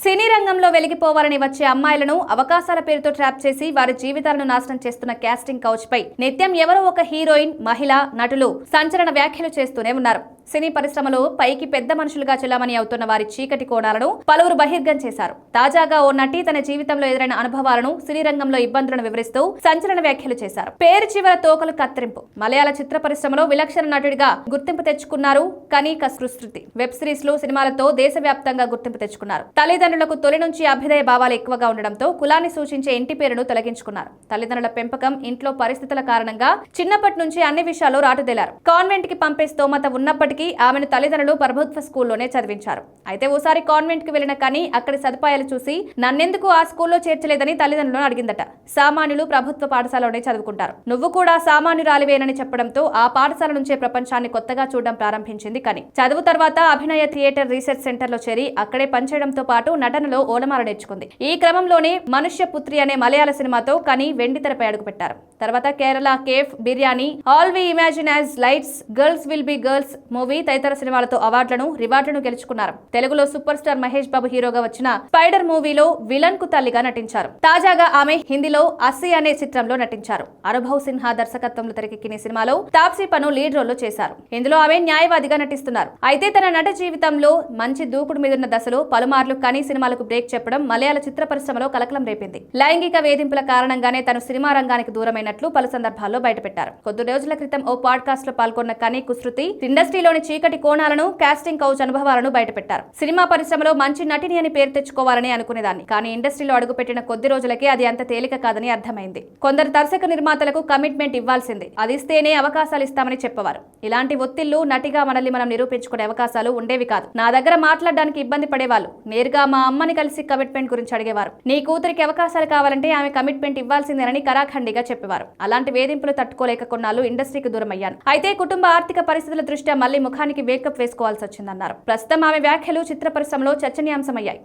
సినీ రంగంలో వెలిగిపోవాలని వచ్చే అమ్మాయిలను అవకాశాల పేరుతో ట్రాప్ చేసి వారి జీవితాలను నాశనం చేస్తున్న క్యాస్టింగ్ కౌచ్ పై నిత్యం ఎవరో ఒక హీరోయిన్ మహిళ నటులు సంచలన వ్యాఖ్యలు చేస్తూనే ఉన్నారు. సినీ పరిశ్రమలో పైకి పెద్ద మనుషులుగా చెల్లామని అవుతున్న వారి చీకటి కోణాలను పలువురు బహిర్గం చేశారు. తాజాగా ఓ నటి తన జీవితంలో ఎదురైన అనుభవాలను సినీ రంగంలో ఇబ్బందులను వివరిస్తూ సంచలన వ్యాఖ్యలు చేశారు. పేరు చివర తోకలు కత్తిరింపు. మలయాళ చిత్ర పరిశ్రమలో విలక్షణ నటుడిగా గుర్తింపు తెచ్చుకున్నారు కనీక సుశృతి వెబ్ సిరీస్లో సినిమాలతో దేశవ్యాప్తంగా గుర్తింపు తెచ్చుకున్నారు. తల్లిదండ్రులకు తొలి నుంచి అభ్యుదయ భావాలు ఎక్కువగా ఉండడంతో కులాన్ని సూచించే ఇంటి పేరును తొలగించుకున్నారు. తల్లిదండ్రుల పెంపకం ఇంట్లో పరిస్థితుల కారణంగా చిన్నప్పటి నుంచి అన్ని విషయాల్లో రాటుదేలారు. కాన్వెంట్కి పంపే స్తోమత ఉన్నప్పటికీ ఆమెను తల్లిదండ్రులు ప్రభుత్వ స్కూల్లోనే చదివించారు. అయితే ఓసారి కాన్వెంట్కి వెళ్ళిన కానీ అక్కడి సదుపాయాలు చూసి నన్నెందుకు ఆ స్కూల్లో చేర్చలేదని తల్లిదండ్రులను అడిగిందట. సామాన్యులు ప్రభుత్వ పాఠశాలలోనే చదువుకుంటారు. నువ్వు కూడా సామాన్యురాలివేనని చెప్పడంతో ఆ పాఠశాల నుంచే ప్రపంచాన్ని కొత్తగా చూడడం ప్రారంభించింది కానీ. చదువు తర్వాత అభినయ థియేటర్ రీసెర్చ్ సెంటర్లో చేరి అక్కడే పనిచేయడంతో పాటు నటనలో ఓలమాల నేర్చుకుంది. ఈ క్రమంలోనే మనుష్య పుత్రి అనే మలయాళ సినిమాతో కని వెండి తెరపై అడుగుపెట్టారు. తర్వాత Kerala cafe biryani all we imagine as lights girls will be girls movie తదితర సినిమాలతో అవార్డులను రివార్డులను గెలుచుకున్నారు. తెలుగులో సూపర్ స్టార్ మహేష్ బాబు హీరోగా వచ్చిన స్పైడర్ మూవీలో విలన్కు తల్లిగా నటించారు. తాజాగా ఆమె హిందీలో అస్సి అనే చిత్రంలో నటించారు. అనుభవ్ సిన్హా దర్శకత్వంలో తెరకెక్కిన సినిమాలో తాప్సీ పను లీడ్ రోల్లో చేశారు. ఇందులో ఆమె న్యాయవాదిగా నటిస్తున్నారు. అయితే తన నట జీవితంలో మంచి దూకుడు మీదున్న దశలో పలుమార్లు కనీ సినిమాలకు బ్రేక్ చెప్పడం మలయాళ చిత్ర పరిశ్రమలో కలకలం రేపింది. లైంగిక వేధింపుల కారణంగానే తను సినిమా రంగానికి దూరమైన దూరమైనట్లు పలు సందర్భాల్లో బయటపెట్టారు. కొద్ది రోజుల క్రితం ఓ పాడ్కాస్ట్లో పాల్గొన్న కనీ కుశృతి ఇండస్ట్రీలోని చీకటి కోణాలను కాస్టింగ్ కౌచ్ అనుభవాలను బయటపెట్టారు. సినిమా పరిశ్రమలో మంచి నటిని అని పేరు తెచ్చుకోవాలని అనుకునేదాన్ని. కానీ ఇండస్ట్రీలో అడుగుపెట్టిన కొద్ది రోజులకే అది అంత తేలిక కాదని అర్థమైంది. కొందరు దర్శక నిర్మాతలకు కమిట్మెంట్ ఇవ్వాల్సింది. అది ఇస్తేనే అవకాశాలు ఇస్తామని చెప్పేవారు. ఇలాంటి ఒత్తిళ్ళు నటిగా మనల్ని మనం నిరూపించుకునే అవకాశాలు ఉండేవి కాదు. నా దగ్గర మాట్లాడడానికి ఇబ్బంది పడేవాళ్ళు. నేరుగా మా అమ్మని కలిసి కమిట్మెంట్ గురించి అడిగేవారు. నీ కూతురికి అవకాశాలు కావాలంటే ఆమె కమిట్మెంట్ ఇవ్వాల్సిందేనని కరాఖండిగా చెప్పేవారు. అలాంటి వేధింపులు తట్టుకోలేక కొన్నాళ్ళు ఇండస్ట్రీకి దూరమయ్యాను. అయితే కుటుంబ ఆర్థిక పరిస్థితుల దృష్ట్యా మళ్ళీ ముఖానికి వేకప్ వేసుకోవాల్సి వచ్చిందన్నారు ప్రస్తుతం ఆమె వ్యాఖ్యలు చిత్ర పరిశ్రమలో చర్చనీయాంశమయ్యాయి.